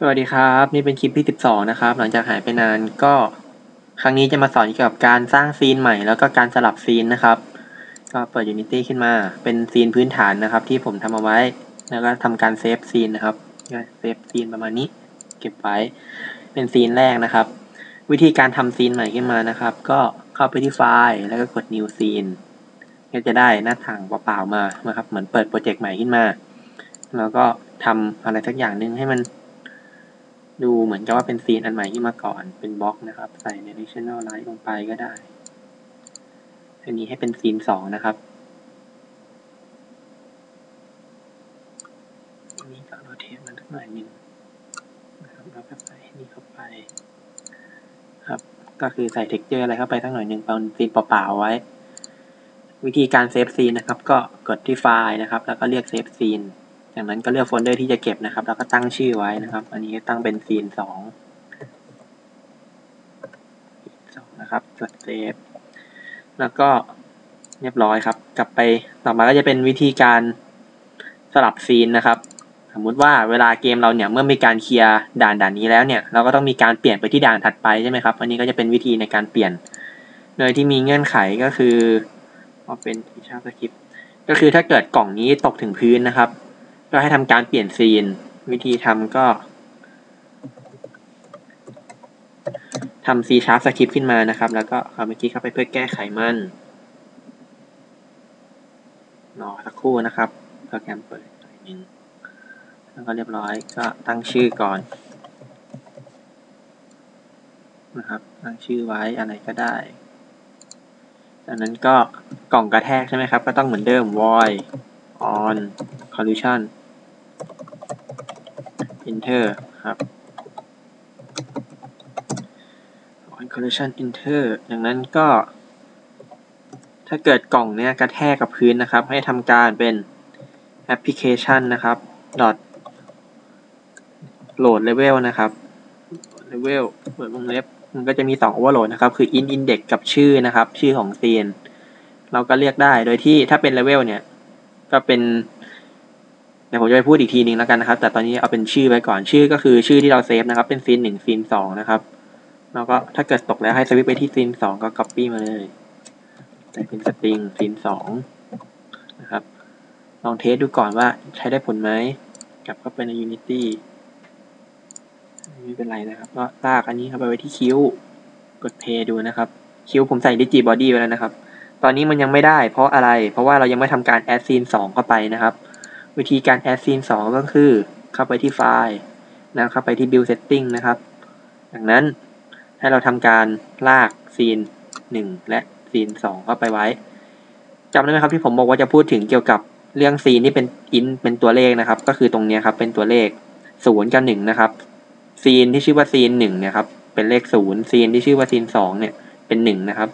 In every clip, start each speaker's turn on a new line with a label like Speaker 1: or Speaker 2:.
Speaker 1: สวัสดีครับ นี่เป็นคลิปที่ 12 นะครับ หลังจากหายไปนานก็ ครั้งนี้จะมาสอนเกี่ยวกับการสร้างซีนใหม่ แล้วก็การสลับซีนนะครับ ก็เปิด Unity ขึ้นมาเป็นซีนพื้นฐานนะครับ ที่ผมทำเอาไว้ แล้วก็ทำการเซฟซีนนะครับเซฟซีนประมาณนี้ เก็บไว้เป็นซีนแรกนะครับ วิธีการทำซีนใหม่ขึ้นมานะครับ ก็เข้าไปที่ไฟล์แล้วก็กด new scene ก็จะได้หน้าทางเปล่าๆมานะครับ เหมือนเปิดโปรเจกต์ใหม่ขึ้นมา แล้วก็ทำอะไรสักอย่างหนึ่งให้มัน ดูเหมือนกับว่าเป็นซีนอันใหม่ที่มาก่อน เป็นบล็อกนะครับ ใส่ใน additional light ลงไปก็ได้ อันนี้ให้เป็นซีนสองนะครับอันนี้ก็โรเทตมันสักหน่อยนึงนะครับแล้วก็ใส่นี่เข้าไป ครับ ก็คือใส่เท็กเจอร์อะไรเข้าไปสักหน่อยนึงเป็นซีนเปล่าๆไว้ วิธีการเซฟซีนนะครับ ก็กดที่ไฟล์นะครับ แล้วก็เรียกเซฟซีน จากนั้นก็เลือกโฟลเดอร์ที่จะเก็บนะครับ แล้วก็ตั้งชื่อไว้นะครับ อันนี้ตั้งเป็นซีนสองสองนะครับกดเซฟแล้วก็เรียบร้อยครับ กลับไปต่อมาก็จะเป็นวิธีการสลับซีนนะครับ สมมุติว่าเวลาเกมเราเนี่ยเมื่อมีการเคลียร์ด่านด่านนี้แล้วเนี่ย เราก็ต้องมีการเปลี่ยนไปที่ด่านถัดไปใช่ไหมครับ อันนี้ก็จะเป็นวิธีในการเปลี่ยน โดยที่มีเงื่อนไขก็คือเอาเป็นทีชาร์สคริปก็คือถ้าเกิดกล่องนี้ตกถึงพื้นนะครับ ก็ให้ทำการเปลี่ยนซีน วิธีทำก็ทำ C Sharp Script ขึ้นมานะครับ แล้วก็เอาเมื่อกี้เข้าไปเพื่อแก้ไขมันรอสักครู่นะครับโปรแกรมเปิดหน่อยนึงแล้วก็เรียบร้อยก็ตั้งชื่อก่อนนะครับตั้งชื่อไว้อะไรก็ได้จากนั้นก็กล่องกระแทกใช่ไหมครับ ก็ต้องเหมือนเดิม void on collision enter ครับ on collision enter ดังนั้นก็ ถ้าเกิดกล่องเนี้ยกระแทกกับพื้นนะครับ ให้ทำการเป็น application นะครับ dot load level นะครับ level เปิดวงเล็บมันก็จะมี 2 overload นะครับ คือ in index กับชื่อนะครับ ชื่อของซีนเราก็เรียกได้ โดยที่ถ้าเป็น level เนี่ย ก็เป็นเดี๋ยวผมจะไปพูดอีกทีนึงแล้วกันนะครับ แต่ตอนนี้เอาเป็นชื่อไว้ก่อนชื่อก็คือชื่อที่เราเซฟนะครับ เป็นซีนหนึ่งซีนสองนะครับแล้วก็ถ้าเกิดตกแล้วให้สวิตไปที่ซีนสองก็ copy มาเลยใส่เป็นสตริงซีนสองนะครับ ลองเทสดูก่อนว่าใช้ได้ผลไหมกลับเข้าไปใน Unity ไม่เป็นไรนะครับก็ลากอันนี้เข้าไปไว้ที่คิ้ว กดเพย์ดูนะครับ คิ้วผมใส่ดิจิบอดี้ไว้แล้วนะครับ ตอนนี้มันยังไม่ได้ เพราะอะไร เพราะว่าเรายังไม่ทำการแอดซีนสองเข้าไปนะครับ วิธีการ add scene 2 ก็คือ เข้าไปที่ไฟล์นะเข้าไปที่ build setting นะครับจากนั้นให้เราทำการลากซีน1และซีน2เข้าไปไว้จำได้ไหมครับที่ผมบอกว่าจะพูดถึงเกี่ยวกับเรื่องซีนที่เป็นอินเป็นตัวเลขนะครับ ก็คือตรงนี้ครับเป็นตัวเลข0กับ1นะครับซีนที่ชื่อว่าซีน1เนี่ยครับเป็นเลข0ซีนที่ชื่อว่าซีน2เนี่ยเป็น1นะครับ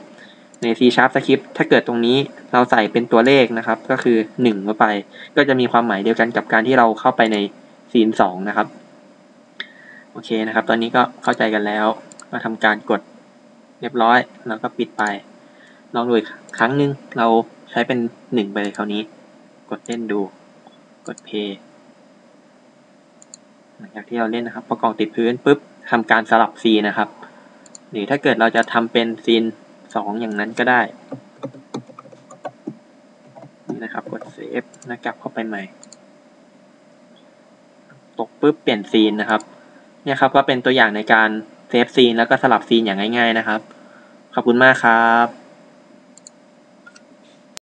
Speaker 1: ใน C Sharp Script ถ้าเกิดตรงนี้เราใส่เป็นตัวเลขนะครับ ก็คือ1เข้าไป ก็จะมีความหมายเดียวกันกับการที่เราเข้าไปในซีน2นะครับ โอเคนะครับ ตอนนี้ก็เข้าใจกันแล้ว ก็ทำการกดเรียบร้อย แล้วก็ปิดไป ลองดูอีกครั้งหนึ่งเราใช้เป็น 1 ไปเลยคราวนี้ กดเล่นดู กดเพย์หลังจากที่เราเล่นนะครับพอกล่องติดพื้นปุ๊บทำการสลับซีนะครับ หรือถ้าเกิดเราจะทำเป็นซีน สองอย่างนั้นก็ได้นี่นะครับกดเซฟแล้วกลับเข้าไปใหม่ ตกปุ๊บเปลี่ยนซีนนะครับ เนี่ยครับก็เป็นตัวอย่างในการเซฟซีนแล้วก็สลับซีนอย่างง่าย ๆนะครับ ขอบคุณมากครับ